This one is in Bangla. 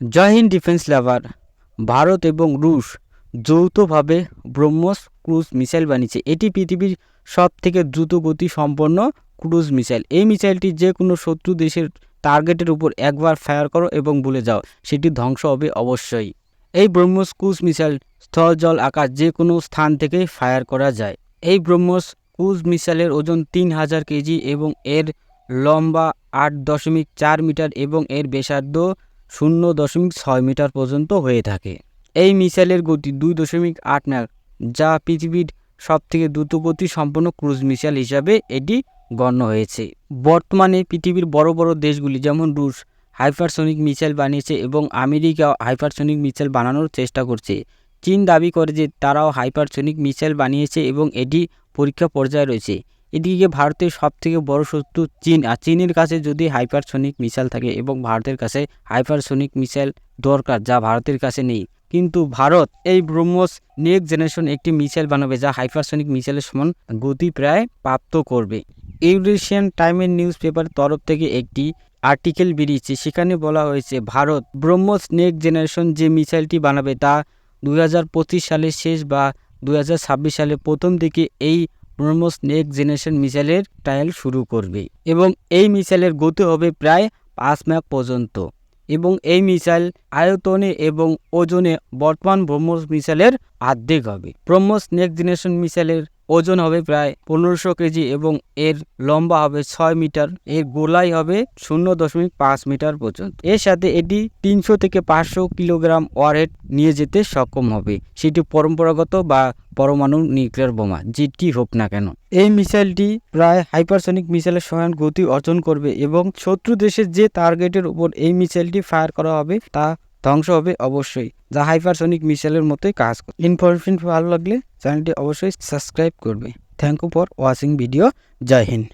Jai Hind defence lover. Bharat এবং রুশ যৌথভাবে ব্রহ্মস ক্রুজ মিসাইল বানিয়েছে। এটি পৃথিবীর সব থেকে দ্রুত গতি সম্পন্ন ক্রুজ মিসাইল। এই মিসাইলটি যে কোনো শত্রু দেশের টার্গেটের উপর একবার ফায়ার করো এবং ভুলে যাও, সেটি ধ্বংস হবে অবশ্যই। এই ব্রহ্মস ক্রুজ মিসাইল স্থল, জল, আকাশ যে কোনো স্থান থেকে ফায়ার করা যায়। এই ব্রহ্মস ক্রুজ মিসাইলের ওজন তিন হাজার কেজি এবং এর লম্বা আট দশমিক চার মিটার এবং এর ব্যাসার্ধ শূন্য দশমিক ছয় মিটার পর্যন্ত হয়ে থাকে। এই মিসাইলের গতি দুই দশমিক আট ম্যাক যা পৃথিবীর সবথেকে দ্রুতগতি সম্পন্ন ক্রুজ মিসাইল হিসাবে এটি গণ্য হয়েছে। বর্তমানে পৃথিবীর বড় বড় দেশগুলি যেমন রুশ হাইপারসনিক মিসাইল বানিয়েছে এবং আমেরিকা হাইপারসনিক মিসাইল বানানোর চেষ্টা করছে। চীন দাবি করে যে তারাও হাইপারসনিক মিসাইল বানিয়েছে এবং এটি পরীক্ষা পর্যায়ে রয়েছে। এদিকে ভারতের সবথেকে বড় শত্রু চীন। আর চীনের কাছে যদি হাইপারসনিক মিসাইল থাকে এবং ভারতের কাছে হাইপারসনিক মিসাইল দরকার, যা ভারতের কাছে নেই। কিন্তু ভারত এই ব্রহ্মস নেক্সট জেনারেশন একটি মিসাইল বানাবে, যা হাইপারসনিক মিসাইলের সমান গতি প্রায় প্রাপ্ত করবে। ইউরেশিয়ান টাইমের নিউজ পেপারের তরফ থেকে একটি আর্টিকেল বেরিয়েছে, সেখানে বলা হয়েছে, ভারত ব্রহ্মস নেক্সট জেনারেশন যে মিসাইলটি বানাবে, তা দু হাজার পঁচিশ সালের শেষ বা দুই হাজার ছাব্বিশ সালে প্রথম দিকে এই ব্রহ্মস নেক্সট জেনারেশন মিসাইলের ট্রায়াল শুরু করবে এবং এই মিসাইলের গতি হবে প্রায় পাঁচ ম্যাক পর্যন্ত এবং এই মিসাইল আয়তনে এবং ওজনে বর্তমান ব্রহ্মস মিসাইলের আর্ধেক হবে। ব্রহ্মস নেক্সট জেনারেশন মিসাইলের ওজন হবে প্রায় পনেরোশো কেজি এবং এর লম্বা হবে ছয় মিটার। এর গোলাই হবে শূন্য দশমিক পাঁচ মিটার পর্যন্ত। এর সাথে এটি তিনশো থেকে পাঁচশো কিলোগ্রাম ওয়ারহেড নিয়ে যেতে সক্ষম হবে। সেটি পরম্পরাগত বা পরমাণু নিউক্লিয়ার বোমা, যেটি হোক না কেন। এই মিসাইলটি প্রায় হাইপারসনিক মিসাইলের সমান গতি অর্জন করবে এবং শত্রু দেশের যে টার্গেটের উপর এই মিসাইলটি ফায়ার করা হবে তা ধ্বংস হবে অবশ্যই, যা হাইপারসনিক মিসাইলের মতোই কাজ করে। ইনফরমেশন ভালো লাগলে চ্যানেলটি অবশ্যই সাবস্ক্রাইব করবে। Thank you for watching video. Jai Hind.